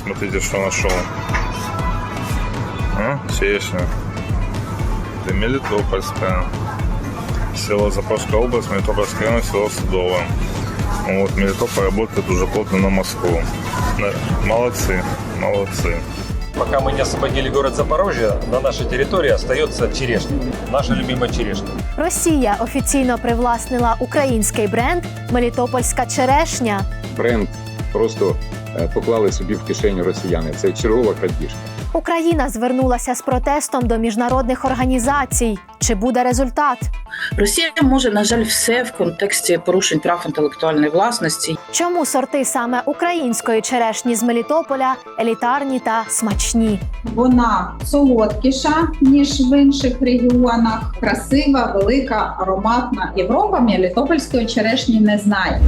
Смотрите, что нашел. А? Черешня. Это Мелитопольская. Село Запорожская область, Мелитопольская район, село Судово. Вот, Мелитополь работает уже плотно на Москву. Да, Молодцы, молодцы. Пока мы не освободили город Запорожье, на нашей территории остается черешня. Наша любимая черешня. Росія офіційно привласнила український бренд Мелітопольська черешня. бренд просто е, поклали собі в кишеню росіяни. Це чергова крадіжка. Україна звернулася з протестом до міжнародних організацій. Чи буде результат? Росія може, на жаль, все в контексті порушень прав інтелектуальної власності. Чому сорти саме української черешні з Мелітополя елітарні та смачні? Вона солодкіша ніж в інших регіонах, красива, велика, ароматна. Європа мелітопольської черешні не знає.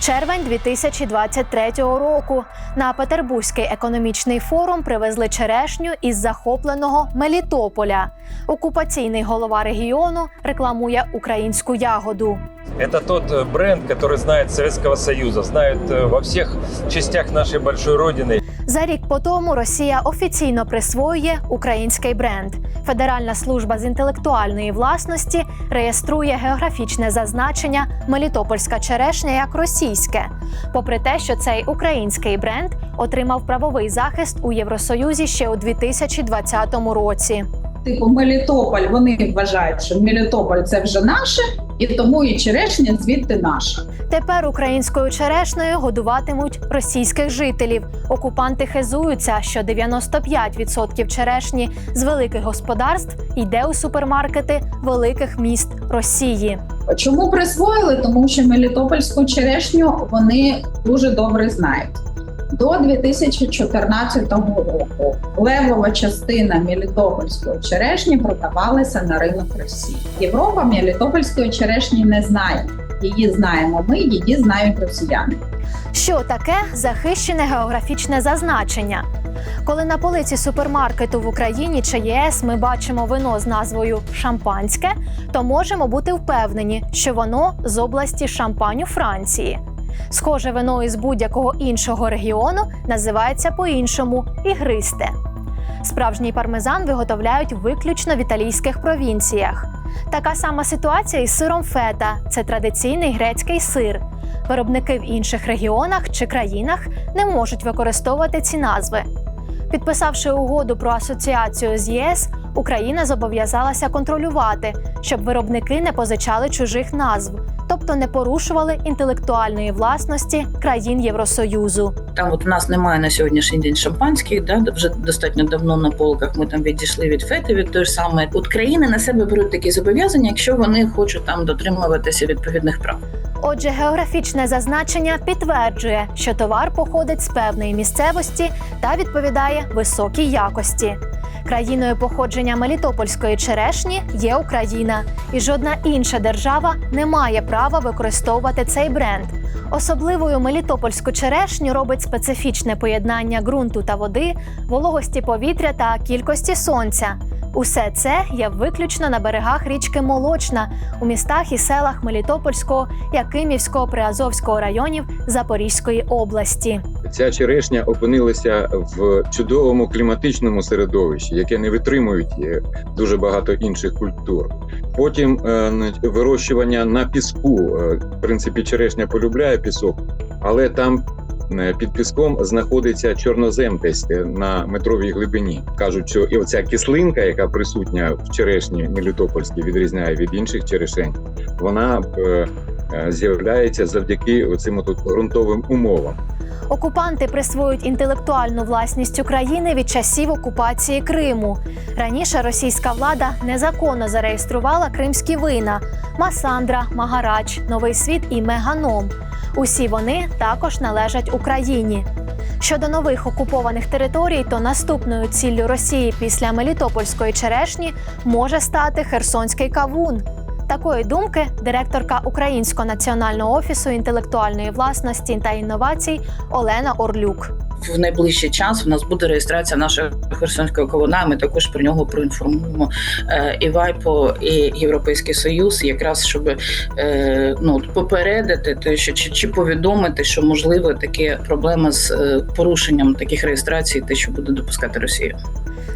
Червень 2023 року на Петербурзький економічний форум привезли черешню із захопленого Мелітополя. Окупаційний голова регіону рекламує українську ягоду. Это тот э, бренд, который знает Советского Союза, знает э, во всех частях нашей большой родины. За рік по тому Росія офіційно присвоює український бренд. Федеральна служба з інтелектуальної власності реєструє географічне зазначення Мелітопольська черешня як російське, попри те, що цей український бренд отримав правовий захист у Євросоюзі ще у 2020 році. Типу Мелітополь, вони вважають, що Мелітополь це вже наше, і тому і черешня звідти наша. Тепер українською черешнею годуватимуть російських жителів. Окупанти хизуються, що 95% черешні з великих господарств йде у супермаркети великих міст Росії. Чому присвоїли? Тому що Мелітопольську черешню вони дуже добре знають. До 2014 року левова частина мелітопольської черешні продавалася на ринок Росії. Європа мелітопольської черешні не знає. Її знаємо ми, її знають росіяни. Що таке захищене географічне зазначення? Коли на полиці супермаркету в Україні чи ЄС ми бачимо вино з назвою шампанське, то можемо бути впевнені, що воно з області Шампаню Франції. Схоже вино із будь-якого іншого регіону називається по-іншому ігристе. Справжній пармезан виготовляють виключно в італійських провінціях. Така сама ситуація із сиром фета це традиційний грецький сир. Виробники в інших регіонах чи країнах не можуть використовувати ці назви. Підписавши угоду про асоціацію з ЄС, Україна зобов'язалася контролювати, щоб виробники не позичали чужих назв, тобто не порушували інтелектуальної власності країн Євросоюзу. Там от у нас немає на сьогоднішній день шампанських, да, вже достатньо давно на полках ми там відійшли від фети, від той ж самої. От країни на себе беруть такі зобов'язання, якщо вони хочуть там дотримуватися відповідних прав. Отже, географічне зазначення підтверджує, що товар походить з певної місцевості та відповідає високій якості. Країною походження Мелітопольської черешні є Україна, і жодна інша держава не має права використовувати цей бренд. Особливою мелітопольську черешню робить специфічне поєднання ґрунту та води, вологості повітря та кількості сонця. Усе це є виключно на берегах річки Молочна у містах і селах Мелітопольського, Якимівського, Приазовського районів Запорізької області. Ця черешня опинилася в чудовому кліматичному середовищі, яке не витримують е, дуже багато інших культур. Потім е, вирощування на піску. Е, В принципі, черешня полюбляє пісок, але там під піском знаходиться чорнозем десь на метровій глибині. Кажуть, що і оця кислинка, яка присутня в черешні Мелітопольській, відрізняє від інших черешень, вона з'являється завдяки оцим от ґрунтовим умовам. Окупанти присвоюють інтелектуальну власність України від часів окупації Криму. Раніше російська влада незаконно зареєструвала кримські вина Масандра, Магарач, Новий Світ і Меганом. Усі вони також належать Україні. Щодо нових окупованих територій, то наступною ціллю Росії після Мелітопольської черешні може стати Херсонський кавун. Такої думки директорка Українського національного офісу інтелектуальної власності та інновацій Олена Орлюк. в найближчий час в нас буде реєстрація нашого Херсонського кована. Ми також про нього проінформуємо е, і ВайПО, і Європейський Союз, якраз щоб е, ну попередити, те, що чи, чи повідомити, що можливо такі проблеми з е, порушенням таких реєстрацій, те, що буде допускати Росія.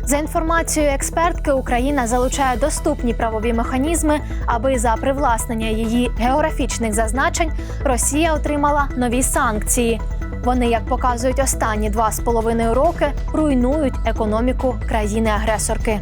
За інформацією експертки, Україна залучає доступні правові механізми, аби за привласнення її географічних зазначень Росія отримала нові санкції. Вони, як показують останні два з половиною роки, руйнують економіку країни-агресорки.